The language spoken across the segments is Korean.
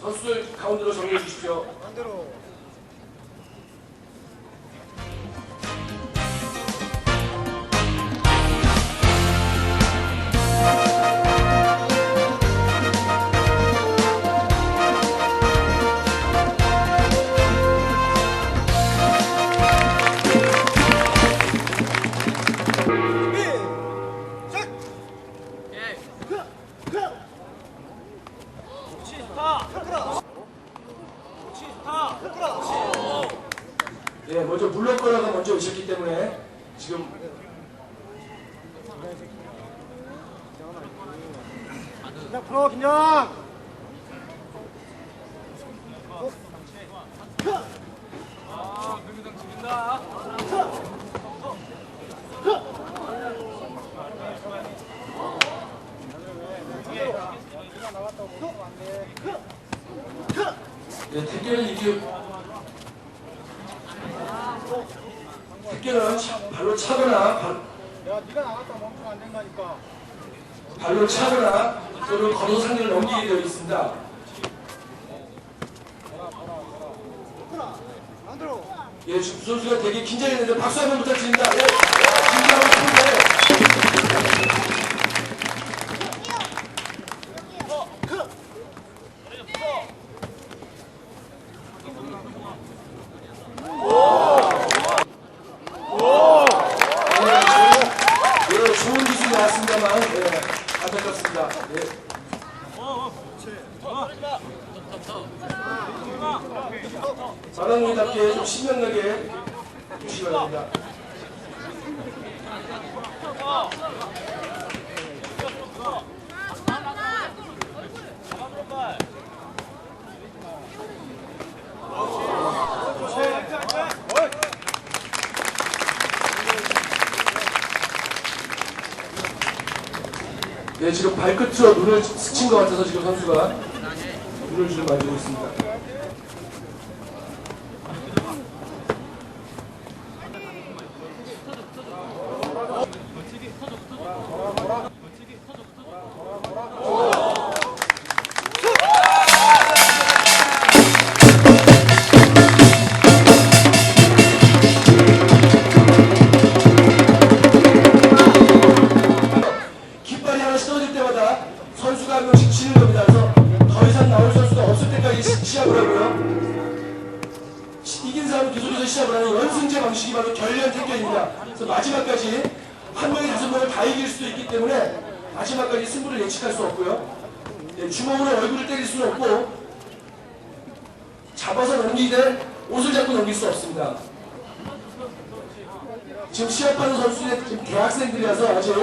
선수들 가운데로 정리해 주십시오. 반대로. thank 네, 발로 차거나 발로 차거나 또는 걸어 상대를 넘기게 되어 있습니다. 안 들어 예, 지금 선수가 되게 긴장했는데 박수 한번 부탁드립니다. 예, 긴장하고 예, 예, 좋은 기술이 나왔습니다만 예, 안타깝습니다. 예. 마당리답게 좀 신명나게 주시기 바랍니다. 네, 지금 발끝으로 눈을 스친 것 같아서 지금 선수가 눈을 좀 만지고 있습니다. 시합을 하는 연승제 방식이 바로 결련 택견입니다. 그래서 마지막까지 한 명이 다섯 명을 다 이길 수도 있기 때문에 마지막까지 승부를 예측할 수 없고요. 네, 주먹으로 얼굴을 때릴 수는 없고 잡아서 넘기되 옷을 잡고 넘길 수 없습니다. 지금 시합하는 선수들 지금 대학생들이라서 아직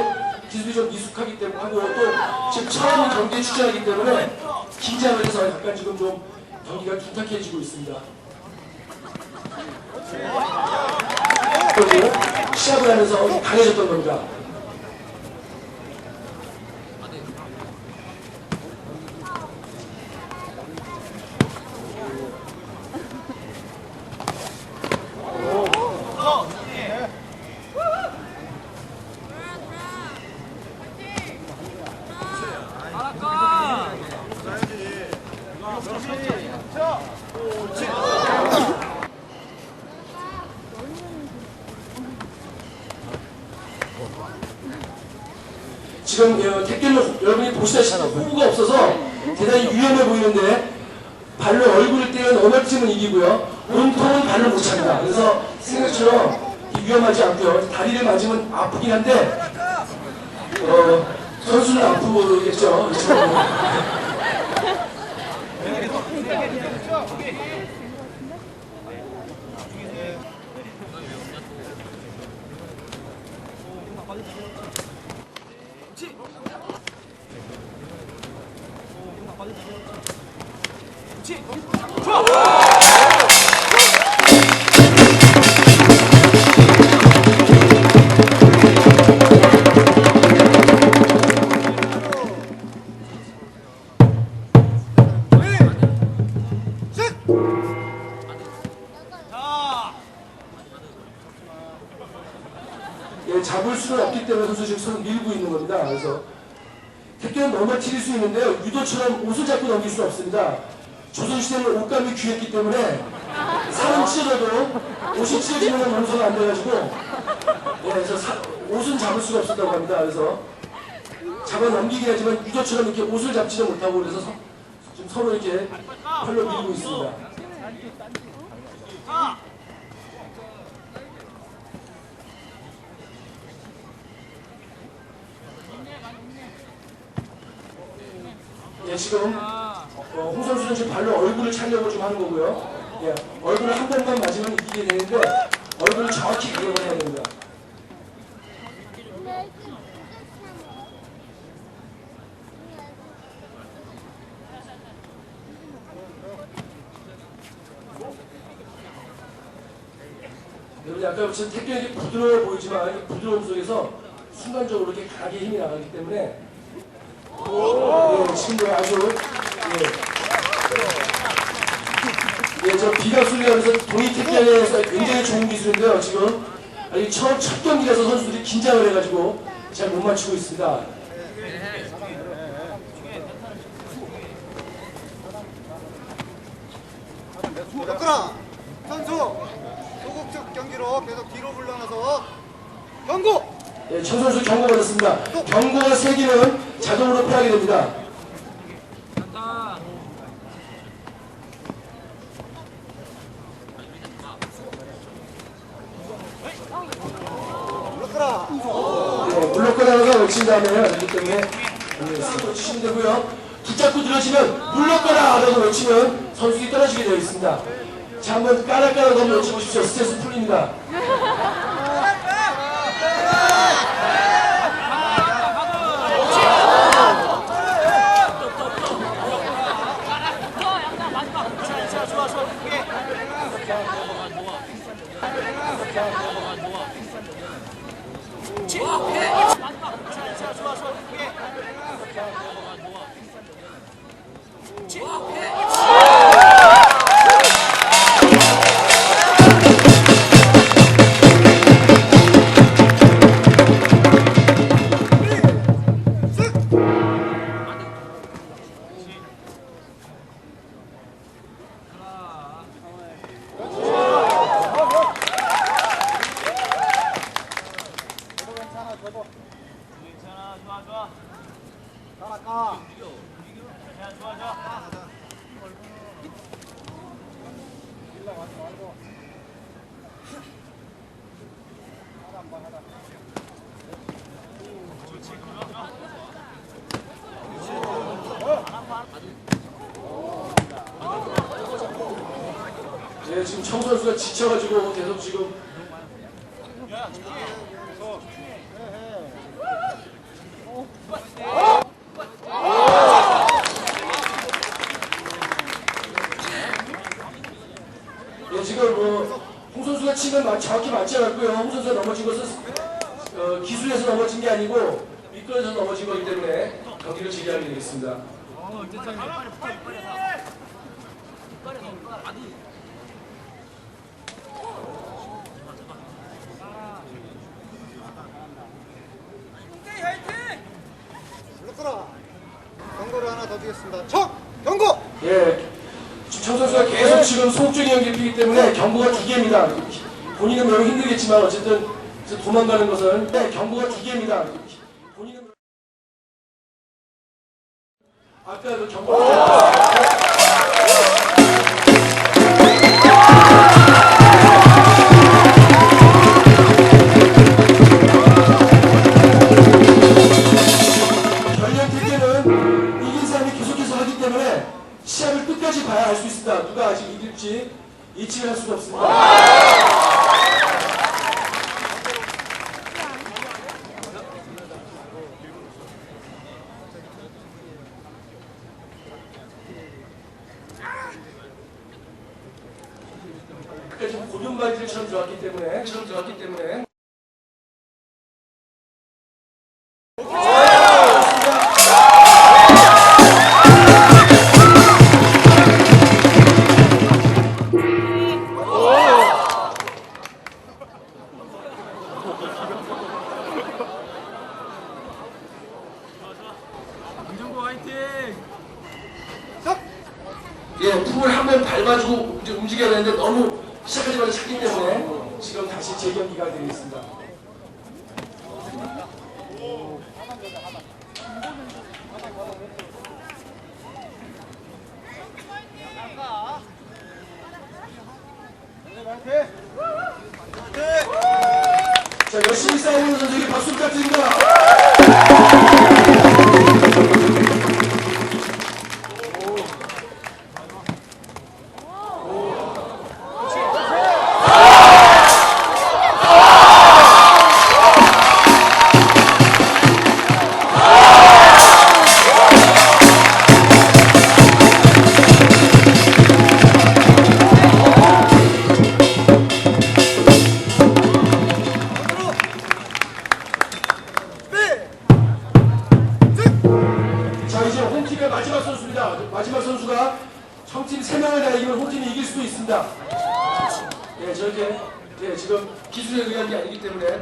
기술이 좀 미숙하기 때문에 하고 또 지금 처음 경기에 출전하기 때문에 긴장을 해서 약간 지금 좀 경기가 둔탁해지고 있습니다. 시합을 하면서 강해졌던 겁니다. 지금 어, 택견로 여러분이 보시다시피 호구가 없어서 대단히 위험해 보이는데 발로 얼굴을 때리는 어mer쯤은 이기고요. 몸통은 발로 못 찹니다. 그래서 생각처럼 위험하지 않고요. 다리를 맞으면 아프긴 한데 어, 선수는 아프겠죠. 예, 잡을 수는 없기 때문에 선수 지금 서로 밀고 있는 겁니다. 그래서 택견은 넘어뜨릴 수 있는데요. 유도처럼 옷을 잡고 넘길 수 없습니다. 조선시대는 옷감이 귀했기 때문에 사람 찢어져도 옷이 찢어지는 건 용서가 안 돼가지고 예, 그래서 사- 옷은 잡을 수가 없었다고 합니다. 그래서 잡아 넘기긴 하지만 유도처럼 이렇게 옷을 잡지도 못하고 그래서 서, 지금 서로 이렇게 팔로 밀고 있습니다. 예, 지금 어, 홍선수는 지금 발로 얼굴을 차려고 좀 하는 거고요. 예, 얼굴을 한 번만 맞으면 이기게 되는데 얼굴을 정확히 기억을 해야 됩니다. 여러분 아까 지금 태교이 부드러워 보이지만 부드러움 속에서 순간적으로 이렇게 강하게 힘이 나가기 때문에 오, 예, 지금도 아주 예. 비가 쏠리면서 동이 태권에서 굉장히 좋은 기술인데요. 지금 아니 처음 첫 경기라서 선수들이 긴장을 해가지고 잘 못 맞추고 있습니다. 덕근아 선수 소극적 경기로 계속 뒤로 물러나서 경고 예, 천 선수 경고 받았습니다. 경고가 세 개는 자동으로 패하게 됩니다. 물러가라 네, 다음에 하기 때문에 네, 스톱 치시면 되고요. 붙잡고 들어지면 물러거라 라고 외치면 선수들이 떨어지게 되어 있습니다. 자, 한번 까락까락 한번 외쳐보십시오. 스트레스 풀립니다. 따 라 예, 지금 청 선수가 지쳐가지고 계속 지금 예, 지금 뭐, 홍 선수가 치면 마- 정확히 맞지 않았고요. 홍 선수가 넘어진 것은 어, 기술에서 넘어진 게 아니고 미끄러져서 넘어진 거기 때문에 경기를 재개하게 되겠습니다. 물러 가라 경고를 하나 더 드리겠습니다. 척 경고! 예, 청 선수가 계속 지금 소극적인 연기를 피기 때문에 경고가 두 개입니다. 본인은 매우 힘들겠지만 어쨌든 도망가는 것은 네, 경고가 두 개입니다. 본인은 아까 그 경고 봐야 알 수 있습니다. 누가 아직 이길지 예측을 할 수가 없습니다. 처럼 들어왔기 때문에 밟아주고 이제 움직여야 되는데 너무 시작하자마자 찼기 때문에 지금 다시 재경기가 되겠습니다. 자, 열심히 싸우는 선수에게 박수 부탁드립니다. 의한 게 아니기 때문에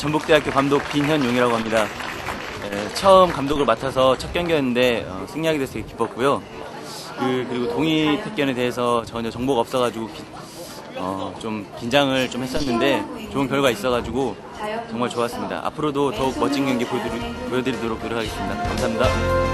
전북대학교 감독 빈현용이라고 합니다. 에, 처음 감독을 맡아서 첫 경기였는데 어, 승리하게 돼서 되게 기뻤고요. 그, 리고 동의 택견에 대해서 전혀 정보가 없어가지고 기- 어, 좀 긴장을 좀 했었는데 좋은 결과 있어가지고 정말 좋았습니다. 앞으로도 더욱 멋진 경기 보여드리, 보여드리도록 노력하겠습니다. 감사합니다.